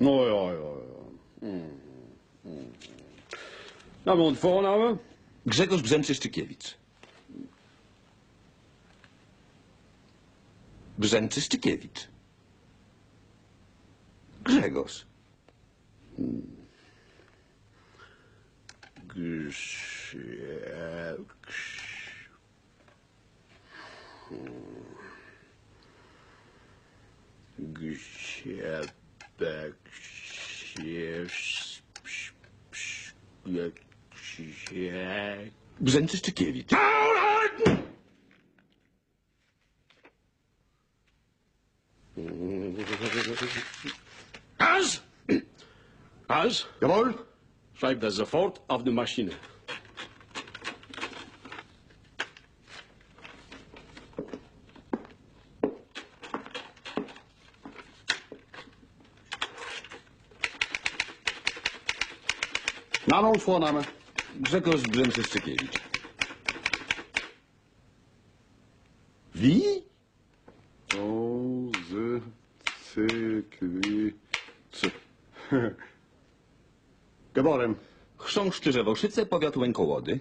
No ja, ja, ja. Mm. Mm. Nou, mijn voornamen? Grzegorz Brzęczy-Szczykiewicz. Brzęczy-Szczykiewicz. Grzegorz. Się... się... Brzęczy-Szczykiewicz. As! As! Jawohl. Schrijf dat sofort auf de machine. Name und Vorname? Grzegorz Brzęczy-Szczykiewicz. Wie? O, z, cy, kwi, c. Geboren Chrząszczy Żewoszyce, powiat Łękołody.